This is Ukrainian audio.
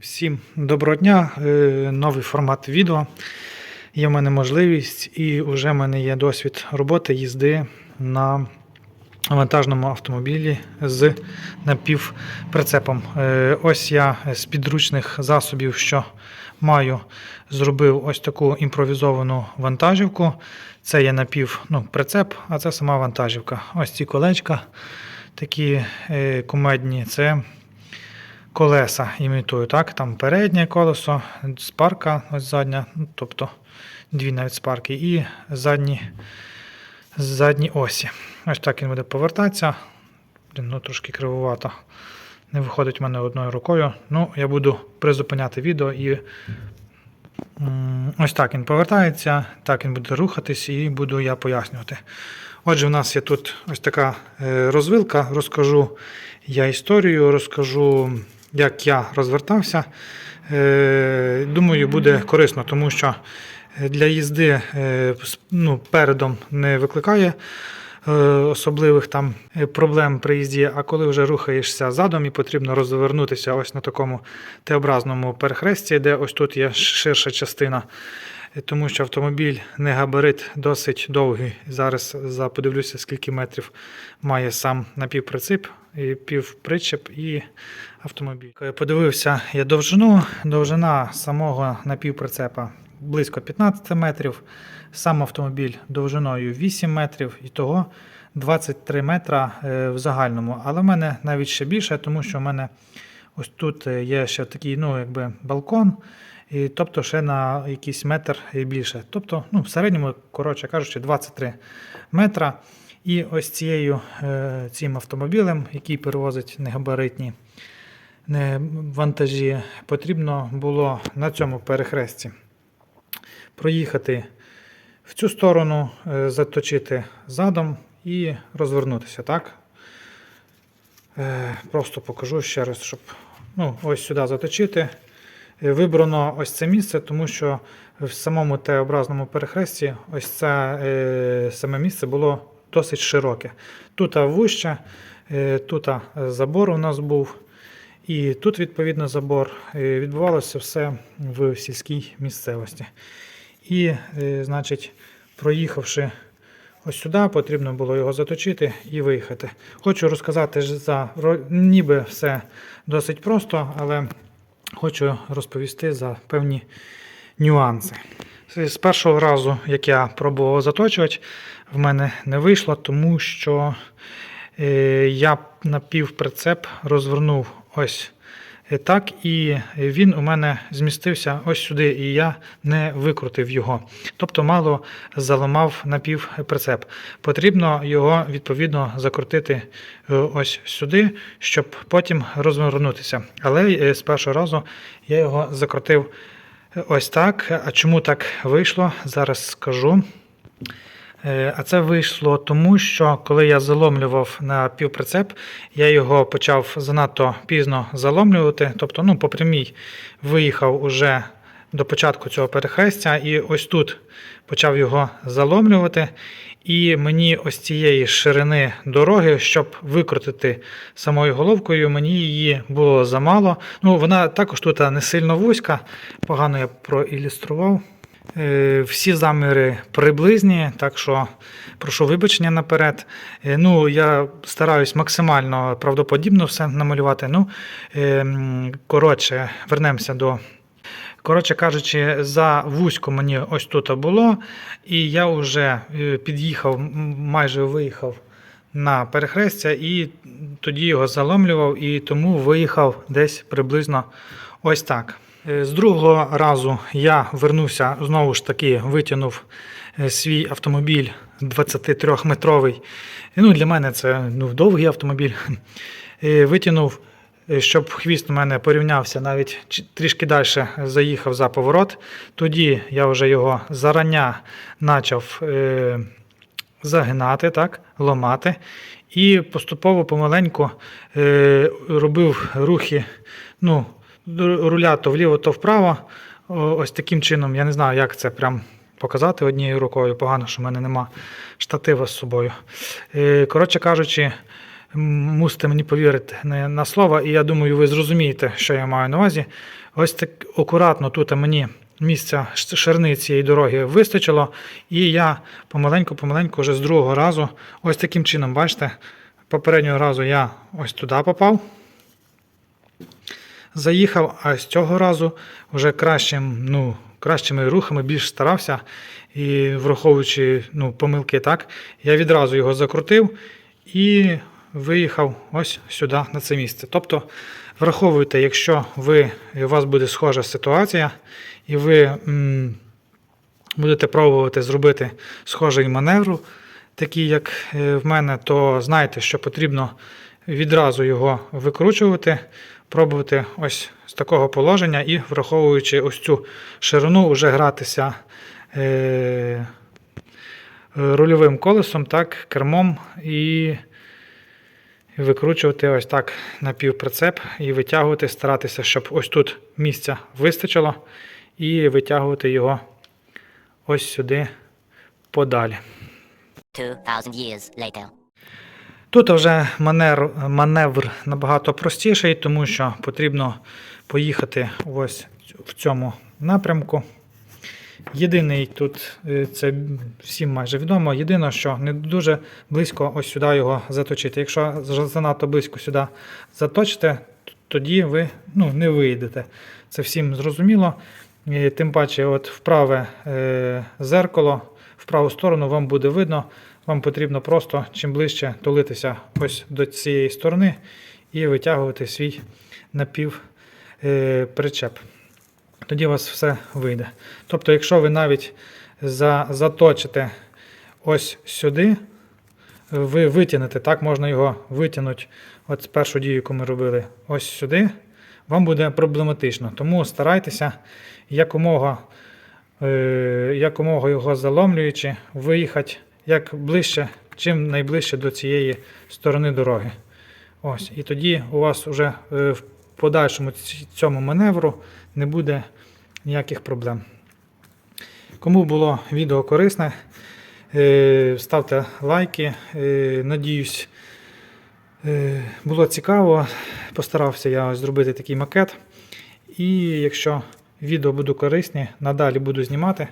Всім доброго дня. Е, Новий формат відео. Є в мене можливість і вже в мене є досвід роботи їзди на вантажному автомобілі з напівприцепом. Е, Ось я з підручних засобів, що маю, зробив ось таку імпровізовану вантажівку. Це є напів, ну, прицеп, а це сама вантажівка. Ось ці колечка такі е, кумедні. Це колеса імітую, так? Там переднє колесо, спарка, ось задня, ну, тобто дві навіть спарки, і задні, задні осі. Ось так він буде повертатися. Ну, трошки кривувато. Не виходить в мене одною рукою. Ну, я буду призупиняти відео і ось так він повертається, так він буде рухатись і буду я пояснювати. Отже, в нас є тут ось така е, розвилка. Розкажу я історію, розкажу, як я розвертався. Е, Думаю, буде корисно, тому що для їзди е, ну, передом не викликає е, особливих там е, проблем при їзді, а коли вже рухаєшся задом і потрібно розвернутися ось на такому Т-образному перехресті, де ось тут є ширша частина. Тому що автомобіль не габарит досить довгий. Зараз подивлюся, скільки метрів має сам напівприцеп, і півпричеп і автомобіль. Подивився я довжину. Довжина самого напівприцепа близько 15 метрів. Сам автомобіль довжиною 8 метрів, і того 23 метра е, в загальному. Але в мене навіть ще більше, тому що в мене ось тут е, є ще такий, ну, якби балкон. І, тобто ще на якийсь метр і більше. Тобто, ну, в середньому, коротше кажучи, 23 метра. І ось цією, е, цим автомобілем, який перевозить негабаритні вантажі, потрібно було на цьому перехресті проїхати в цю сторону, е, заточити задом і розвернутися. Так? Е, Просто покажу ще раз, щоб ну, ось сюди заточити. Е, Вибрано ось це місце, тому що в самому Т-образному перехресті ось це е, саме місце було досить широке. Тут вуще, е, тут забор у нас був, і тут, відповідно, забор. Відбувалося все в сільській місцевості. І, значить, проїхавши ось сюди, потрібно було його заточити і виїхати. Хочу розказати за ніби все досить просто, але хочу розповісти за певні нюанси. З першого разу, як я пробував заточувати, в мене не вийшло, тому що е, я напівприцеп розвернув ось так, і він у мене змістився ось сюди, і я не викрутив його. Тобто мало заламав напівприцеп. Потрібно його відповідно закрутити е, ось сюди, щоб потім розвернутися. Але е, з першого разу я його закрутив ось так. А чому так вийшло? Зараз скажу. Е, А це вийшло тому, що коли я заломлював на півприцеп, я його почав занадто пізно заломлювати. Тобто, ну, по прямій виїхав уже до початку цього перехрестя, і ось тут почав його заломлювати. І мені ось цієї ширини дороги, щоб викрутити самою головкою, мені її було замало. Ну, вона також тут не сильно вузька, погано я проілюстрував. Е, Всі заміри приблизні, так що прошу вибачення наперед. Е, Ну, я стараюсь максимально правдоподібно все намалювати. Ну, ем, коротше, вернемося до. Коротше кажучи, за вузько мені ось тут було, і я вже е, під'їхав, майже виїхав на перехрестя, і тоді його заломлював, і тому виїхав десь приблизно ось так. Е, З другого разу я вернувся, знову ж таки витягнув е, свій автомобіль 23-метровий. Ну, для мене це ну, довгий автомобіль. Е, Витягнув, е, щоб хвіст у мене порівнявся, навіть трішки далі заїхав за поворот. Тоді я вже його зарання почав е, загинати, так, ломати. І поступово помаленьку е, робив рухи ну, руля то вліво, то вправо. Ось таким чином, я не знаю, як це прям показати однією рукою. Погано, що в мене нема штатива з собою. Е, коротше кажучи, мусите мені повірити на, слово, і я думаю, ви зрозумієте, що я маю на увазі. Ось так акуратно тут мені місця ш- ширини цієї дороги вистачило, і я помаленьку-помаленьку вже з другого разу, ось таким чином, бачите, попереднього разу я ось туди попав. Заїхав, а з цього разу вже кращим, ну, кращими рухами більш старався. І враховуючи ну, помилки так, я відразу його закрутив і виїхав ось сюди, на це місце. Тобто, враховуйте, якщо ви, у вас буде схожа ситуація, і ви м, будете пробувати зробити схожий маневр, такий як е, в мене, то знайте, що потрібно відразу його викручувати, пробувати ось з такого положення і враховуючи ось цю ширину, вже гратися е, рульовим колесом, так, кермом і викручувати ось так на півприцеп і витягувати, старатися, щоб ось тут місця вистачило, і витягувати його ось сюди подалі. 2,000 years later. Тут вже манер, маневр набагато простіший, тому що потрібно поїхати ось в цьому напрямку. Єдиний тут, е, це всім майже відомо, єдине, що не дуже близько ось сюди його заточити. Якщо занадто близько сюди заточите, тоді ви ну, не вийдете. Це всім зрозуміло. І Тим паче, от вправе е, зеркало, в праву сторону вам буде видно. Вам потрібно просто чим ближче тулитися ось до цієї сторони і витягувати свій напів е. Тоді у вас все вийде. Тобто, якщо ви навіть за, заточите ось сюди, ви витягнете, так можна його витягнути, от першу дію, яку ми робили, ось сюди, вам буде проблематично. Тому старайтеся якомога, е, якомога його заломлюючи, виїхати як ближче, чим найближче до цієї сторони дороги. Ось, і тоді у вас вже е, в подальшому цьому маневру не буде ніяких проблем. Кому було відео корисне, е, ставте лайки. Е, Надіюсь, було цікаво. Постарався я зробити такий макет. І якщо відео будуть корисні, надалі буду знімати.